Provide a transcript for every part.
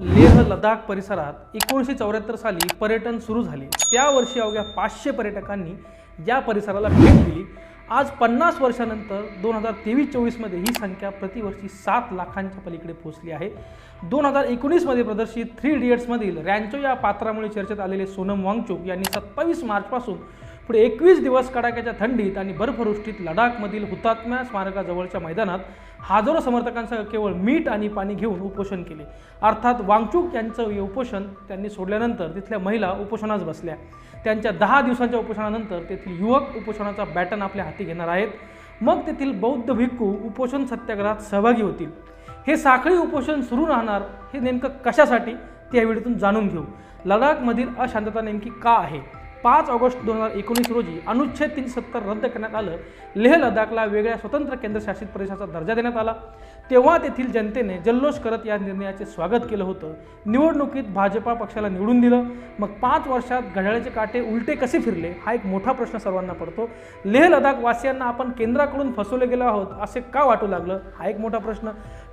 लेह लडाख परिसरात एकोणीसशे चौऱ्याहत्तर साली पर्यटन सुरू झाले. त्या वर्षी अवघ्या पाचशे पर्यटकांनी या परिसराला भेट दिली. आज पन्नास वर्षानंतर दोन हजार तेवीस चोवीसमध्ये ही संख्या प्रतिवर्षी सात लाखांच्या पलीकडे पोहोचली आहे. दोन हजार एकोणीसमध्ये प्रदर्शित थ्री इडियट्समधील रॅन्चो या पात्रामुळे चर्चेत आलेले सोनम वांगचुक यांनी सत्तावीस मार्चपासून पुढे एकवीस दिवस कडाक्याच्या थंडीत आणि बर्फवृष्टीत लडाखमधील हुतात्म्या स्मारकाजवळच्या मैदानात हजारो समर्थकांसह केवळ मीठ आणि पाणी घेऊन उपोषण केले. अर्थात वांगचूक यांचं हे उपोषण त्यांनी सोडल्यानंतर तिथल्या महिला उपोषणास बसल्या. त्यांच्या दहा दिवसांच्या उपोषणानंतर तेथील युवक उपोषणाचा बॅटन आपल्या हाती घेणार आहेत. मग तेथील बौद्ध भिक्खू उपोषण सत्याग्रहात सहभागी होतील. हे साखळी उपोषण सुरू राहणार हे नेमकं कशासाठी? ते या व्हिडिओतून जाणून घेऊ. लडाखमधील अशांतता नेमकी का आहे? पाच ऑगस्ट दोन हजार एकोणीस रोजी अनुच्छेद तीनशे सत्तर रद्द करण्यात आलं. लेह लडाखला वेगळ्या स्वतंत्र केंद्रशासित प्रदेशाचा दर्जा देण्यात आला. तेव्हा तेथील जनतेने जल्लोष करत या निर्णयाचे स्वागत केलं होतं. निवडणुकीत भाजपा पक्षाला निवडून दिलं. मग पाच वर्षात घड्याळाचे काटे उलटे कसे फिरले? हा एक मोठा प्रश्न सर्वांना पडतो. लेह लडाख वासियांना आपण केंद्राकडून फसवले गेलो आहोत असे का वाटू लागलं? हा एक मोठा प्रश्न.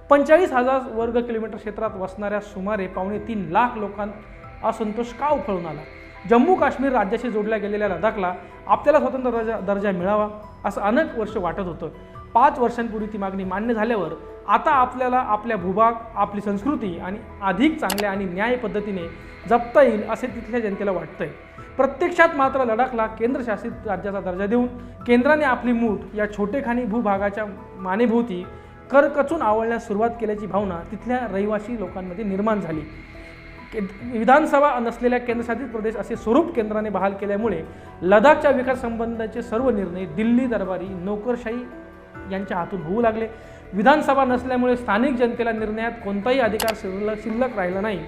पंचेचाळीस हजार वर्ग किलोमीटर क्षेत्रात वसणाऱ्या सुमारे पावणे तीन लाख लोकांना असंतोष का उफळून आला? जम्मू काश्मीर राज्याशी जोडल्या गेलेल्या लडाखला आपल्याला स्वतंत्र दर्जा दर्जा मिळावा असं अनेक वर्ष वाटत होतं. पाच वर्षांपूर्वी ती मागणी मान्य झाल्यावर आता आपल्याला आपल्या भूभाग आपली संस्कृती आणि अधिक चांगल्या आणि न्याय पद्धतीने जपता येईल असे तिथल्या जनतेला वाटतंय. प्रत्यक्षात मात्र लडाखला केंद्रशासित राज्याचा दर्जा देऊन केंद्राने आपली मूठ या छोटेखानी भूभागाच्या मानेभोवती करकचून आवळण्यास सुरुवात केल्याची भावना तिथल्या रहिवासी लोकांमध्ये निर्माण झाली. के- विधानसभा नसलेल्या केंद्रशासित प्रदेश असे स्वरूप केंद्राने बहाल केल्यामुळे लडाखच्या विकास संबंधाचे सर्व निर्णय दिल्ली दरबारी नोकरशाही यांच्या हातून होऊ लागले. विधानसभा नसल्यामुळे स्थानिक जनतेला निर्णयात कोणताही अधिकार शिल्लक शिल्लक राहिला नाही.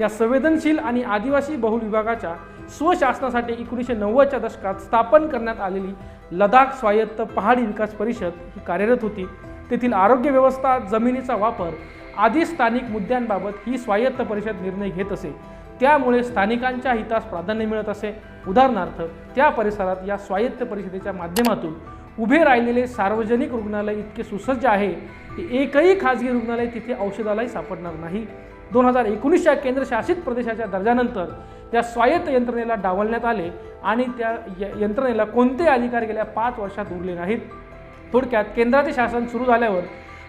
या संवेदनशील आणि आदिवासी बहुल विभागाच्या स्वशासनासाठी एकोणीसशे नव्वदच्या दशकात स्थापन करण्यात आलेली लडाख स्वायत्त पहाडी विकास परिषद ही कार्यरत होती. तेथील आरोग्य व्यवस्था जमिनीचा वापर आधी स्थानिक मुद्द्यांबाबत ही स्वायत्त परिषद निर्णय घेत असे. त्यामुळे स्थानिकांच्या हितास प्राधान्य मिळत असे. उदाहरणार्थ त्या परिसरात या स्वायत्त परिषदेच्या माध्यमातून उभे राहिलेले सार्वजनिक रुग्णालय इतके सुसज्ज आहे की एकही खाजगी रुग्णालय तिथे औषधालय सापडणार नाही. दोन हजार एकोणीसच्या केंद्रशासित प्रदेशाच्या दर्जानंतर त्या स्वायत्त यंत्रणेला डावलण्यात आले आणि त्या य- यंत्रणेला कोणते अधिकार गेल्या पाच वर्षात उरले नाहीत? थोडक्यात केंद्राचे शासन सुरू झाल्यावर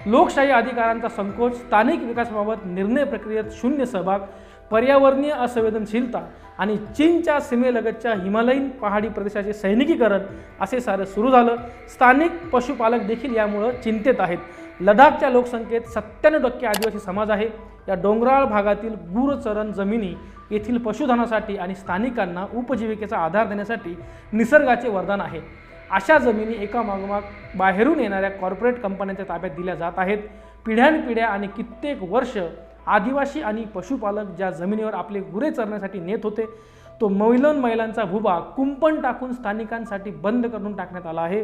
लोकशाही अधिकारांचा संकोच स्थानिक विकासाबाबत निर्णय प्रक्रियेत शून्य सहभाग पर्यावरणीय असंवेदनशीलता आणि चीनच्या सीमेलगतच्या हिमालयीन पहाडी प्रदेशाचे सैनिकीकरण असे सारं सुरू झालं. स्थानिक पशुपालक देखील यामुळं चिंतेत आहेत. लडाखच्या लोकसंख्येत सत्त्याण्णव टक्के आदिवासी समाज आहे. या डोंगराळ भागातील गुरचरण जमिनी येथील पशुधनासाठी आणि स्थानिकांना उपजीविकेचा आधार देण्यासाठी निसर्गाचे वरदान आहे. अशा जमिनी एका मागोमाग बाहेरून येणाऱ्या कॉर्पोरेट कंपन्यांच्या ताब्यात दिल्या जात आहेत. पिढ्यानपिढ्या आणि कित्येक वर्ष आदिवासी आणि पशुपालक ज्या जमिनीवर आपले गुरे चरण्यासाठी नेत होते तो मैलन मैलांचा भूभाग कुंपण टाकून स्थानिकांसाठी बंद करून टाकण्यात आला आहे.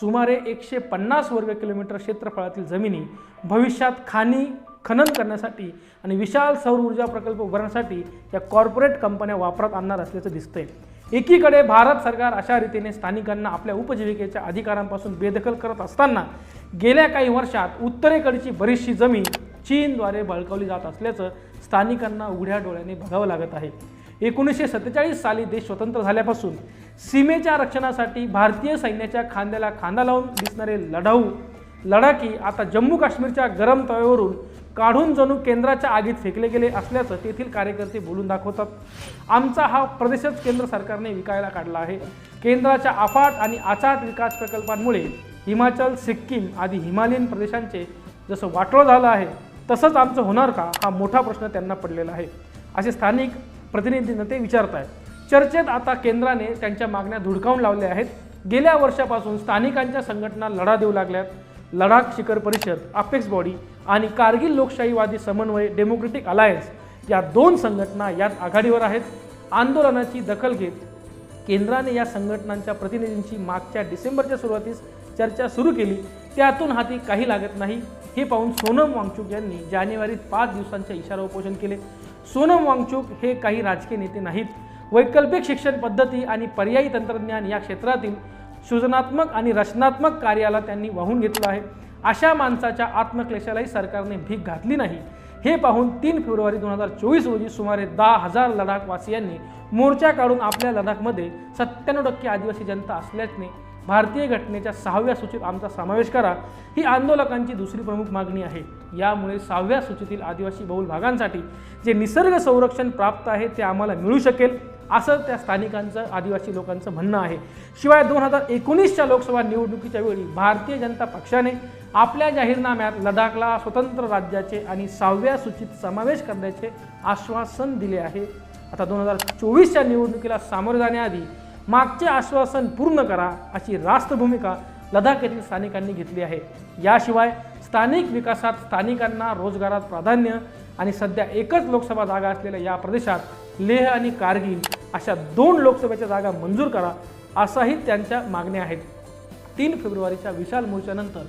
सुमारे एकशे पन्नास वर्ग किलोमीटर क्षेत्रफळातील जमिनी भविष्यात खाणी खनन करण्यासाठी आणि विशाल सौर ऊर्जा प्रकल्प उभारण्यासाठी या कॉर्पोरेट कंपन्या वापरात आणणार असल्याचं दिसतंय. एकीकडे भारत सरकार अशा रीतीने स्थानिकांना आपल्या उपजीविकेच्या अधिकारांपासून बेदखल करत असताना गेल्या काही वर्षात उत्तरेकडची बरीचशी जमीन चीनद्वारे बळकावली जात असल्याचं स्थानिकांना उघड्या डोळ्याने बघावं लागत आहे. एकोणीसशे सत्तेचाळीस साली देश स्वतंत्र झाल्यापासून सीमेच्या रक्षणासाठी भारतीय सैन्याच्या खांद्याला खांदा लावून दिसणारे लढाऊ लडाखी आता जम्मू काश्मीरच्या गरम तव्यावरून काढून जणू केंद्राच्या आगीत फेकले गेले असल्याचं तेथील कार्यकर्ते बोलून दाखवतात. आमचा हा प्रदेशच केंद्र सरकारने विकायला काढला आहे. केंद्राच्या अफाट आणि अचाट विकास प्रकल्पांमुळे हिमाचल सिक्कीम आदी हिमालयीन प्रदेशांचे जसं वाटोळ झालं आहे तसंच आमचं होणार का हा मोठा प्रश्न त्यांना पडलेला आहे. असे स्थानिक प्रतिनिधींना ते विचारत आहेत चर्चेत आता केंद्राने त्यांच्या मागण्या धुडकावून लावल्या आहेत. गेल्या वर्षापासून स्थानिकांच्या संघटना लढा देऊ लागल्यात. लडाख शिखर परिषद अपेक्स बॉडी आणि कारगिल लोकशाहीवादी समन्वय डेमोक्रेटिक अलायन्स या दोन संघटना यात आघाडीवर आहेत. आंदोलनाची दखल घेत केंद्राने या संघटनांच्या प्रतिनिधींची मागच्या डिसेंबरच्या सुरुवातीस चर्चा सुरू केली. त्यातून हाती काही लागत नाही. हे पाहून सोनम वांगचूक यांनी जानेवारीत पाच दिवसांचे इशारा उपोषण केले. सोनम वांगचूक हे काही राजकीय नेते नाहीत. वैकल्पिक शिक्षण पद्धती आणि पर्यायी तंत्रज्ञान या क्षेत्रातील सृजनात्मक आणि रचनात्मक कार्याला त्यांनी वाहून घेतलं आहे. अशा माणसाच्या आत्मक्लेशालाही सरकारने भीक घातली नाही. हे पाहून तीन फेब्रुवारी दोन हजार चोवीस रोजी सुमारे दहा हजार लडाखवासियांनी मोर्चा काढून आपल्या लडाखमध्ये सत्त्याण्णव टक्के आदिवासी जनता असल्याने भारतीय घटनेच्या सहाव्या सूचीत आमचा समावेश करा. ही आंदोलकांची दुसरी प्रमुख मागणी आहे. यामुळे सहाव्या सूचीतील आदिवासी बहुल भागांसाठी जे निसर्ग संरक्षण प्राप्त आहे ते आम्हाला मिळू शकेल. असं त्या स्थानिकांचं आदिवासी लोकांचं म्हणणं आहे. शिवाय दोन हजार एकोणीसच्या लोकसभा निवडणुकीच्या वेळी भारतीय जनता पक्षाने आपल्या जाहीरनाम्यात लडाखला स्वतंत्र राज्याचे आणि सहाव्या सूचीत समावेश करण्याचे आश्वासन दिले आहे. आता दोन हजार चोवीसच्या निवडणुकीला सामोरे जाण्याआधी मागचे आश्वासन पूर्ण करा अशी राष्ट्रभूमिका लडाख येथील स्थानिकांनी घेतली आहे. याशिवाय स्थानिक विकासात स्थानिकांना रोजगारात प्राधान्य आणि सध्या एकच लोकसभा जागा असलेल्या या प्रदेशात लेह आणि कारगिल अशा दोन लोकसभेच्या जागा मंजूर करा असाही त्यांच्या मागण्या आहेत. तीन फेब्रुवारीच्या विशाल मोर्चानंतर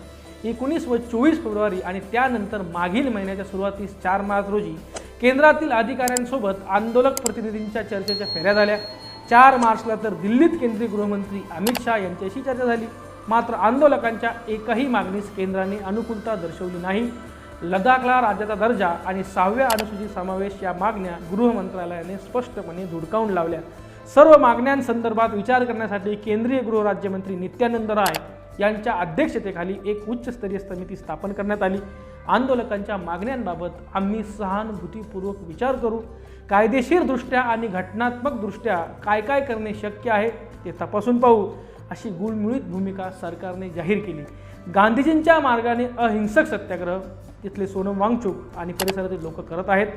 एकोणीस व चोवीस फेब्रुवारी आणि त्यानंतर मागील महिन्याच्या सुरुवातीस चार मार्च रोजी केंद्रातील अधिकाऱ्यांसोबत आंदोलक प्रतिनिधींच्या चर्चेच्या फेऱ्या झाल्या. चार मार्चला तर दिल्लीत केंद्रीय गृहमंत्री अमित शहा यांच्याशी चर्चा झाली. मात्र आंदोलकांच्या एकही मागणीस केंद्राने अनुकूलता दर्शवली नाही. लडाखला राज्याचा दर्जा आणि सहाव्या अनुसूचित समावेश या मागण्या गृह मंत्रालयाने स्पष्टपणे धुडकावून लावल्या. सर्व मागण्यांसंदर्भात विचार करण्यासाठी केंद्रीय गृहराज्यमंत्री नित्यानंद राय यांच्या अध्यक्षतेखाली एक उच्चस्तरीय समिती स्थापन करण्यात आली. आंदोलकांच्या मागण्यांबाबत आम्ही सहानुभूतीपूर्वक विचार करू. कायदेशीरदृष्ट्या आणि घटनात्मकदृष्ट्या काय काय करणे शक्य आहे ते तपासून पाहू अशी गुळमुळीत भूमिका सरकारने जाहीर केली. गांधीजींच्या मार्गाने अहिंसक सत्याग्रह तिथले सोनम वांगचूक आणि परिसरातील लोक करत आहेत.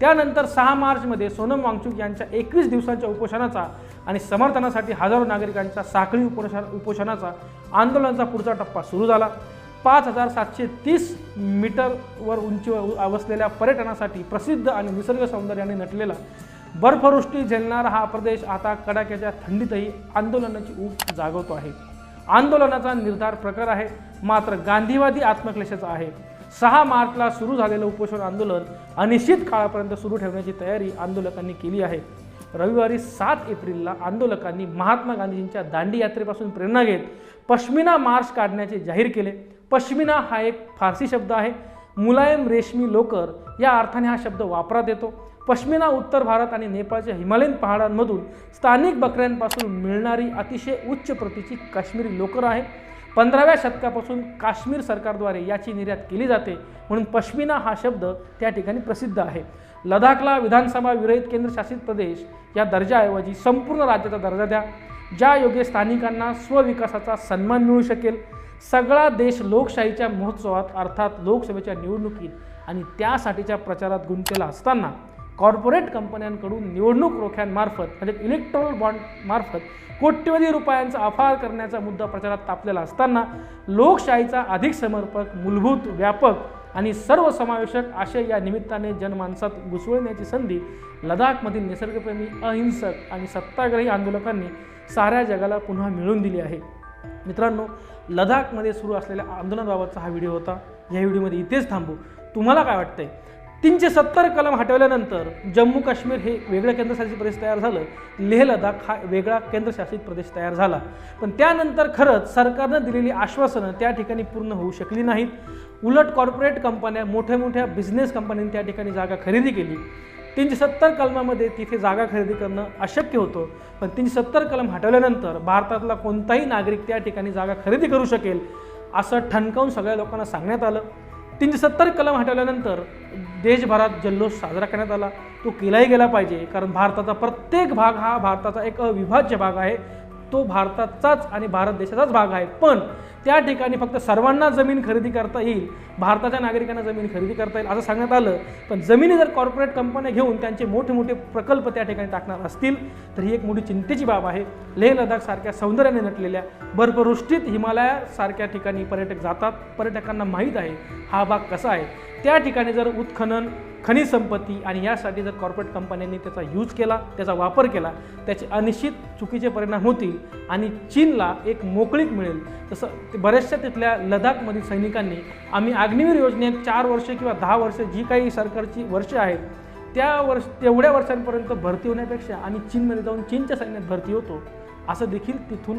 त्यानंतर सहा मार्चमध्ये सोनम वांगचूक यांच्या एकवीस दिवसांच्या उपोषणाचा आणि समर्थनासाठी हजारो नागरिकांच्या साखळी उपोषणा उपोषणाचा आंदोलनाचा पुढचा टप्पा सुरू झाला. पाच हजार सातशे तीस मीटरवर उंचीवर बसलेल्या पर्यटनासाठी प्रसिद्ध आणि निसर्ग सौंदर्याने नटलेला बर्फवृष्टी झेलणारा हा प्रदेश आता कडाक्याच्या थंडीतही आंदोलनाची ऊब जागवतो आहे. आंदोलनाचा निर्धार प्रकार आहे. मात्र गांधीवादी आत्मक्लेशाचा आहे. सहा मार्चला सुरू झालेलं उपोषण आंदोलन अनिश्चित काळापर्यंत सुरू ठेवण्याची तयारी आंदोलकांनी केली आहे. रविवारी सात एप्रिलला आंदोलकांनी महात्मा गांधीजींच्या दांडी यात्रेपासून प्रेरणा घेत पश्मिना मार्च काढण्याचे जाहीर केले. पश्मिना हा एक फारसी शब्द आहे. मुलायम रेशमी लोकर या अर्थाने हा शब्द वापरात येतो. पश्मिना उत्तर भारत आणि नेपाळच्या हिमालयन पहाडांमधून स्थानिक बकऱ्यांपासून मिळणारी अतिशय उच्च प्रतीची काश्मीरी लोकर आहे. पंधराव्या शतकापासून काश्मीर सरकारद्वारे याची निर्यात केली जाते म्हणून पश्मिना हा शब्द त्या ठिकाणी प्रसिद्ध आहे. लडाखला विधानसभा विरहित केंद्रशासित प्रदेश या दर्जाऐवजी संपूर्ण राज्याचा दर्जा द्या. ज्या योगे स्थानिकांना स्वविकासाचा सन्मान मिळू शकेल. सगळा देश लोकशाहीच्या महोत्सवात अर्थात लोकसभेच्या निवडणुकीत आणि त्यासाठीच्या प्रचारात गुंतलेला असताना कॉर्पोरेट कंपन्यांकडून निवडणूक रोख्यांमार्फत म्हणजे इलेक्ट्रॉल बॉन्ड मार्फत कोट्यवधी रुपयांचा अफार करण्याचा मुद्दा प्रचारात तापलेला असताना लोकशाहीचा अधिक समर्पक मूलभूत व्यापक आणि सर्वसमावेशक आशय या निमित्ताने जनमानसात घुसळण्याची संधी लडाखमधील निसर्गप्रेमी अहिंसक आणि सत्ताग्रही आंदोलकांनी साऱ्या जगाला पुन्हा मिळवून दिली आहे. मित्रांनो लडाखमध्ये सुरू असलेल्या आंदोलनाबाबतचा हा व्हिडिओ होता. या व्हिडिओमध्ये इथेच थांबू. तुम्हाला काय वाटतंय? तीनशे सत्तर कलम हटवल्यानंतर जम्मू काश्मीर हे वेगळं केंद्रशासित प्रदेश तयार झालं. लेह लडाख हा वेगळा केंद्रशासित प्रदेश तयार झाला. पण त्यानंतर खरंच सरकारनं दिलेली आश्वासनं त्या ठिकाणी पूर्ण होऊ शकली नाहीत. उलट कॉर्पोरेट कंपन्या मोठ्या मोठ्या बिझनेस कंपन्यांनी त्या ठिकाणी जागा खरेदी केली. तीनशे सत्तर कलमामध्ये तिथे जागा खरेदी करणं अशक्य होतं. पण तीनशे सत्तर कलम हटवल्यानंतर भारतातला कोणताही नागरिक त्या ठिकाणी जागा खरेदी करू शकेल असं ठणकावून सगळ्या लोकांना सांगण्यात आलं. तीनशे सत्तर कलम हटवल्यानंतर देशभरात जल्लोष साजरा करण्यात आला. तो केलाही गेला पाहिजे कारण भारताचा प्रत्येक भाग हा भारताचा एक अविभाज्य भाग आहे. तो भारताचाच आणि भारत देशाचाच भाग आहे. पण त्या ठिकाणी फक्त सर्वांना जमीन खरेदी करता येईल भारताच्या नागरिकांना जमीन खरेदी करता येईल असं सांगण्यात आलं. पण जमिनी जर कॉर्पोरेट कंपन्या घेऊन त्यांचे मोठे मोठे प्रकल्प त्या ठिकाणी टाकणार असतील तर ही एक मोठी चिंतेची बाब आहे. लेह लडाखसारख्या सौंदर्याने नटलेल्या बर्फवृष्टीत हिमालयासारख्या ठिकाणी पर्यटक जातात. पर्यटकांना माहीत आहे हा भाग कसा आहे. त्या ठिकाणी जर उत्खनन खनिज संपत्ती आणि यासाठी जर कॉर्पोरेट कंपन्यांनी त्याचा यूज केला त्याचा वापर केला त्याचे अनिश्चित चुकीचे परिणाम होतील आणि चीनला एक मोकळीक मिळेल. तसं बऱ्याचशा तिथल्या लडाखमधील सैनिकांनी आम्ही अग्निवीर योजनेत चार वर्ष किंवा दहा वर्ष जी काही सरकारची वर्षे आहेत त्या वर्ष तेवढ्या वर्षांपर्यंत भरती होण्यापेक्षा आम्ही चीनमध्ये जाऊन चीनच्या सैन्यात भरती होतो असं देखील तिथून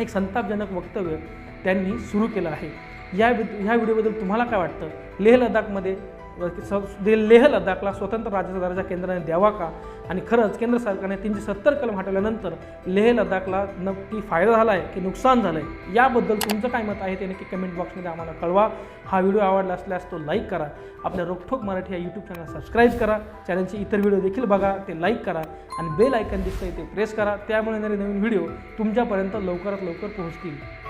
एक संतापजनक वक्तव्य त्यांनी सुरू केलं आहे. या ह्या व्हिडिओबद्दल तुम्हाला काय वाटतं? लेह लडाखमध्ये दे- लेह लडाखला स्वतंत्र राज्याचा दर्जा केंद्राने द्यावा का? आणि खरंच केंद्र सरकारने तीनशे सत्तर कलम हटवल्यानंतर लेह लडाखला नक्की फायदा झाला आहे की नुकसान झालं आहे याबद्दल तुमचं काय मत आहे ते नक्की कमेंट बॉक्समध्ये आम्हाला कळवा. हा व्हिडिओ आवडला असल्यास तो लाईक करा. आपल्या रोकठोक मराठी या यूट्यूब चॅनल सबस्क्राईब करा. चॅनलचे इतर व्हिडिओ देखील बघा ते लाईक करा. आणि बेल आयकन दिसतंय ते प्रेस करा. त्यामुळे येणारे नवीन व्हिडिओ तुमच्यापर्यंत लवकरात लवकर पोहोचतील.